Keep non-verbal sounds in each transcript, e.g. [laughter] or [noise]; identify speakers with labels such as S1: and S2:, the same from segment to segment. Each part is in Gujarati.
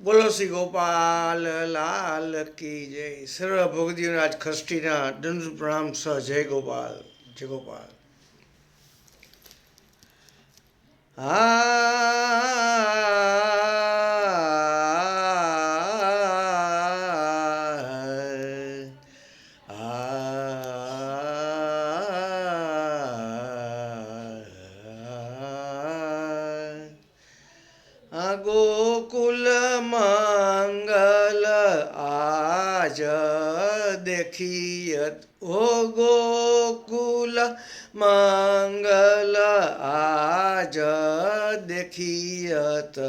S1: બોલો શ્રી ગોપાલ લાલ કી જય સર્વ ભોગદીઓના આજ ખષ્ટીના દંડ પ્રણામ સ જય ગોપાલ જય ગોપાલ આ આ ગોકુલ देखियत ओ गोकुल मंगल आज देखियत।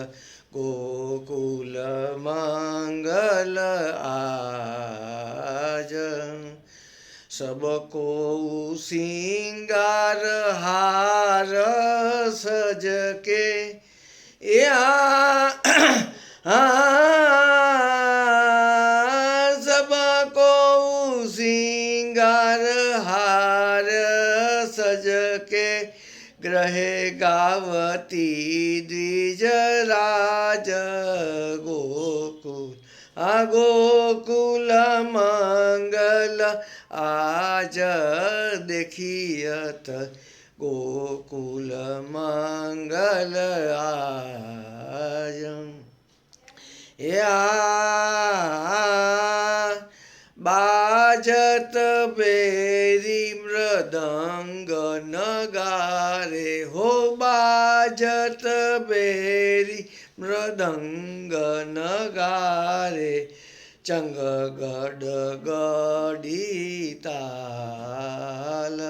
S1: गोकुल मंगल आज। सबको सिंगार हार सज के या [clears throat] हाँ सज के ग्रहे गावती द्विज राज गोकुल। गोकुल मंगल आज देखियत। गोकुल मंगल आज। या बाजत बेरी मृदंग રે હો બાજત બેરી મૃદંગ નગારે ચંગ ગડ ગડી તાલ.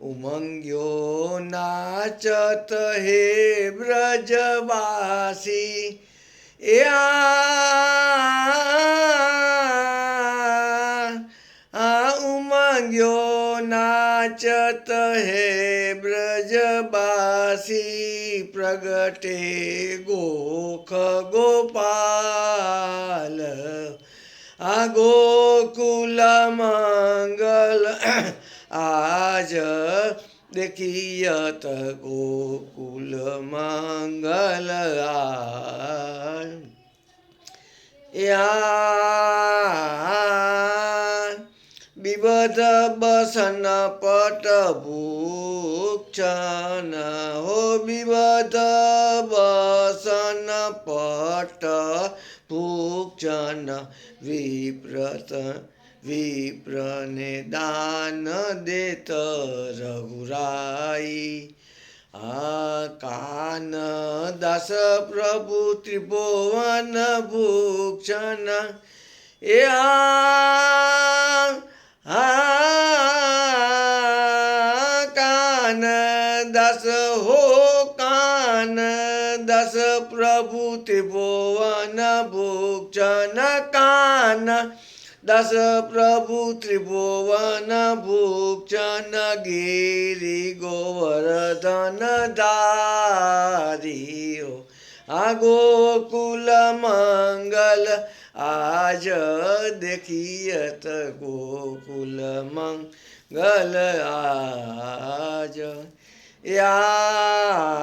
S1: ઉમંગ્યો નાચત હે બ્રજવાસી. એ આ ઉમંગ્યો नाचत हे ब्रजवासी प्रगटे गोख गोपाल। आ गोकुल मंगल। आज देखियत गोकुल मंगल आज। બિબધ બસન પટ ભૂક્ષન હો બિબધ બસન પટ ભૂક્ષન વિપ્રત વિપ્રને દાન દેત રઘુરાઈ કાન દાસ પ્રભુ ત્રિભુવન ભૂક્ષણ એ આ કાન દસ હો, કાન દસ પ્રભુ ત્રિભુવન ભૂક્ષણ કાન દસ પ્રભુ ત્રિભુવન ભૂક્ષણ ગિરી ગોવર્ધન ધારીઓ. આ ગોકુલ મંગલ આજ દેખિયત ગોકુલ મંગલ આજ. યા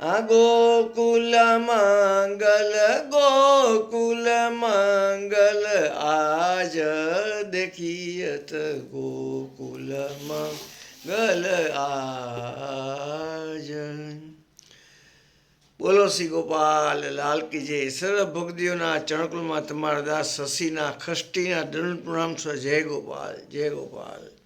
S1: આ ગોકુલ મંગલ ગોકુલ મંગલ આજ દેખિયત ગોકુલ મંગલ આજ. બોલો શ્રી ગોપાલ, લાલ કી જય. સર્વ ભક્તિઓના ચણકુલમાં તમારા દાસ શશીના, ખષ્ટીના દંડ પ્રણામ સ્વ જય ગોપાલ જય ગોપાલ.